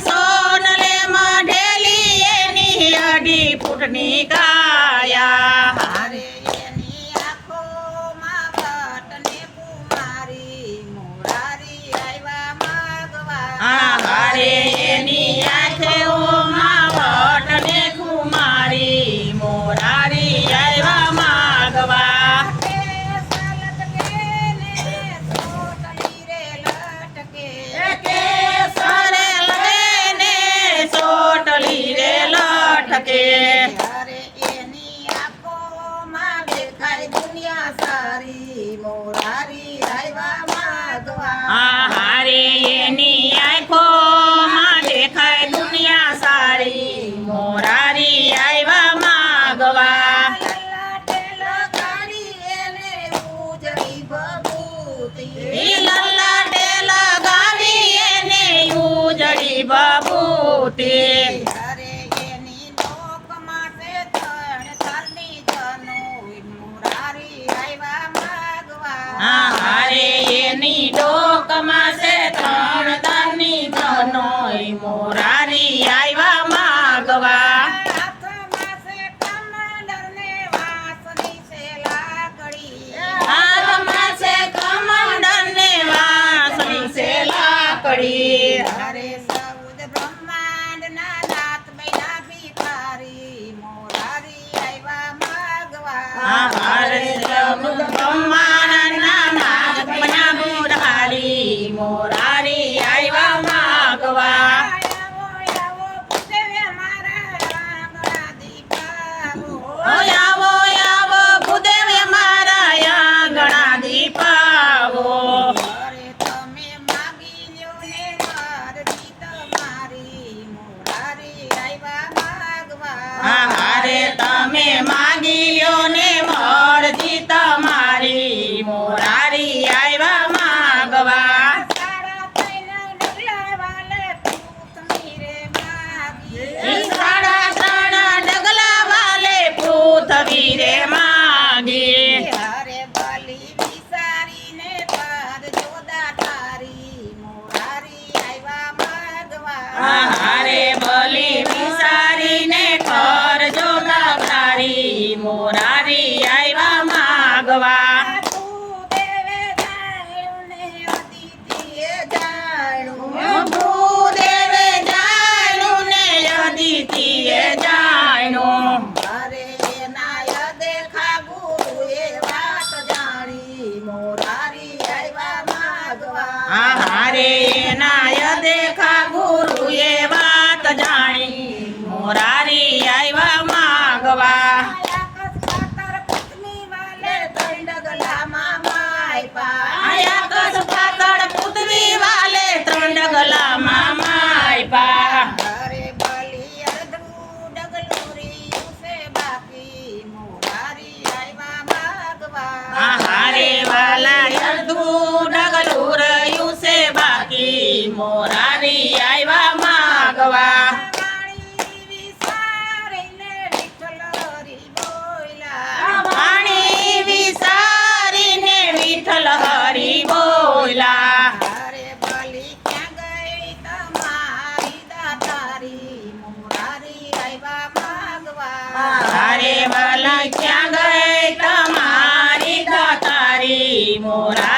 સોનલે માં એની અઢી ફૂટની કા હરે હરે એની આંખોમાં દેખાય દુનિયા સારી. મોરારી આવ્યા માધવા આવો આવો ભૂદેવ મારા આંગણા દીપાવો તમે માગી લ્યો ને મારતી તમારી મોરારી આવ્યા માગવા. હારે તા મોરારી આવ્યા માગવા. પાણી વિસારીને વિઠ્ઠલ બોલા હરે ક્યાં ગઈ તમારી દાતારી મોરારી આવ્યા માગવા. હરે બોલા ક્યાં ગઈ તમારી દાતારી મોરા